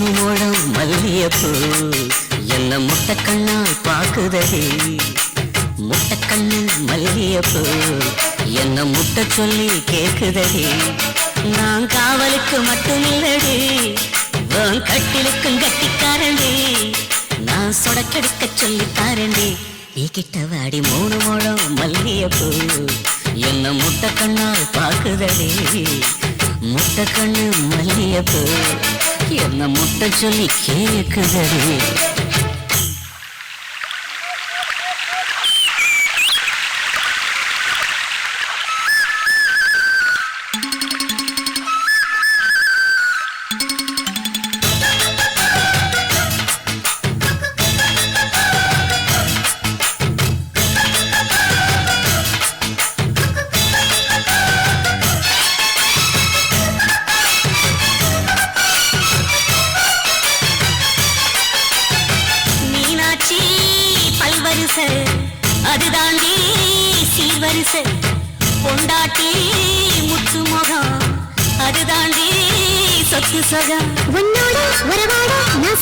மூணு முழம் மல்லியப்பூ என்ன முட்டை கண்ணால் பாக்குதடி முட்டை கண்ணு மல்லியப்பூ என்ன முட்டை சொல்லி கேக்குதடி. நான் காவலுக்கு மட்டும் இல்லடி கட்டிலுக்கும் கட்டிக்காரண்டி. நான் சொடக்கெடுக்க சொல்லி தாரண்டி நீ கிட்ட வாடி மூணு முழம் மல்லியப்பூ என்ன முட்டை கண்ணால் பாக்குதடி முட்டை கண்ணு மல்லியப்பூ என்ன முட்டை சொல்லி கேக்குதடி பல்வரிசை அதுதாண்டி சீர்வரிசை பொண்டாட்டி முத்து முகம். அதுதான் நீ சொத்து சகம். உன்னோட உறவாட நான்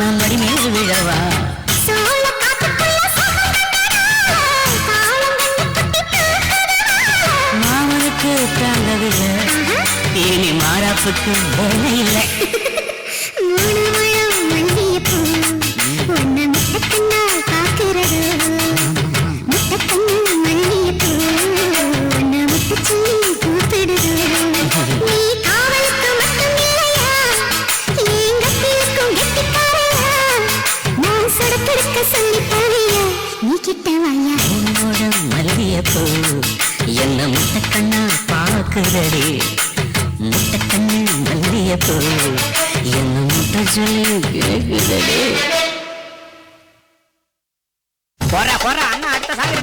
நான் மடிமேல் விழவா? மாமனுக்கு தாங்கவில்லை இனி மாறாப்புக்கு வேலை இல்லை. சுடரடி முட்டை கண்ணு மல்லிய போ என்ன முட்டை சொல்லி கேட்குதடி போற போற அண்ணா அடுத்த சாகர